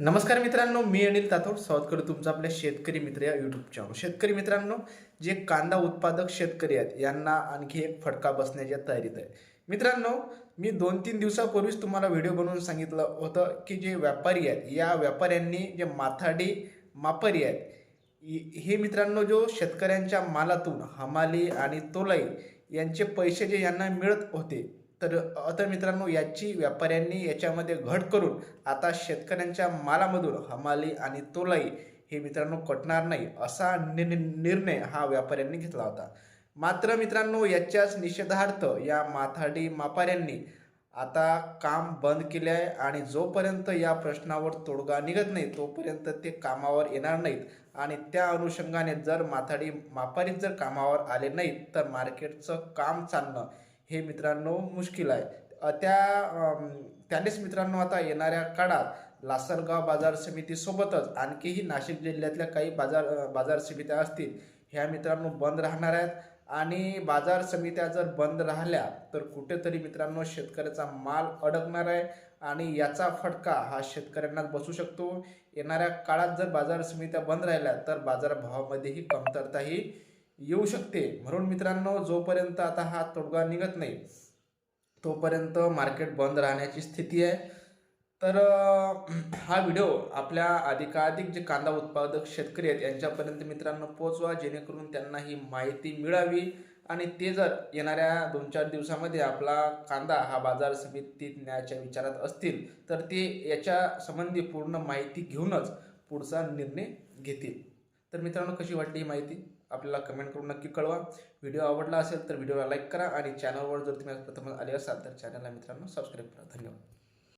नमस्कार मित्रांनो मी अनिल तातोड. स्वागत करतो तुमचं आपल्या शेतकरी मित्र या यूट्यूब चॅनल शेतकरी मित्रांनो जे कांदा उत्पादक शेतकरी आहेत यांना आणखी एक फटका बसण्याच्या तयारीत आहे. मित्रांनो मी दोन तीन दिवसापूर्वीच तुम्हाला व्हिडिओ बनवून सांगितलं होतं की जे व्यापारी आहेत या व्यापाऱ्यांनी जे माथाडी मापारी आहेत हे मित्रांनो जो शेतकऱ्यांच्या मालातून हमाली आणि तोलाई यांचे पैसे जे यांना मिळत होते तर आता मित्रांनो याची व्यापाऱ्यांनी याच्यामध्ये घट करून आता शेतकऱ्यांच्या मालामधून हमाली आणि तोलाई हे मित्रांनो कटणार नाही असा नि- निर्णय हा व्यापाऱ्यांनी घेतला होता. मात्र मित्रांनो याच्याच निषेधार्थ या माथाडी मापाऱ्यांनी आता काम बंद केले आहे आणि जोपर्यंत या प्रश्नावर तोडगा निघत नाही तोपर्यंत ते कामावर येणार नाहीत. आणि त्या अनुषंगाने जर माथाडी मापारीत जर कामावर आले नाहीत तर मार्केटचं काम चालणं हे मित्रांनो मुश्किल आहे. त्या त्यानेच मित्रांनो आता येणाऱ्या काळात लासलगाव बाजार समितीसोबतच आणखीही नाशिक जिल्ह्यातल्या काही बाजार बाजार समित्या असतील ह्या मित्रांनो बंद राहणार आहेत. आणि बाजार समित्या जर बंद राहिल्या तर कुठेतरी मित्रांनो शेतकऱ्याचा माल अडकणार आहे आणि याचा फटका हा शेतकऱ्यांनाच बसू शकतो. येणाऱ्या काळात जर बाजार समित्या बंद राहिल्या तर बाजारभावामध्येही कमतरताही येऊ शकते. म्हणून मित्रांनो जोपर्यंत आता हा तोडगा निघत नाही तोपर्यंत मार्केट बंद राहण्याची स्थिती आहे. तर हा व्हिडिओ आपल्या अधिकाधिक जे कांदा उत्पादक शेतकरी आहेत यांच्यापर्यंत मित्रांनो पोचवा जेणेकरून त्यांना ही माहिती मिळावी. आणि ते जर येणाऱ्या दोन चार दिवसामध्ये आपला कांदा हा बाजार समितीत न्यायच्या विचारात असतील तर ते याच्या संबंधी पूर्ण माहिती घेऊनच पुढचा निर्णय घेतील. तर मित्रांनो कशी वाटली ही माहिती? आपल्याला कमेंट करून नक्की कळवा. व्हिडिओ आवडला असेल तर व्हिडिओला लाईक करा आणि चॅनलवर जर तुम्ही प्रथम आले असाल तर चॅनलला मित्रांनो सबस्क्राईब करा. धन्यवाद.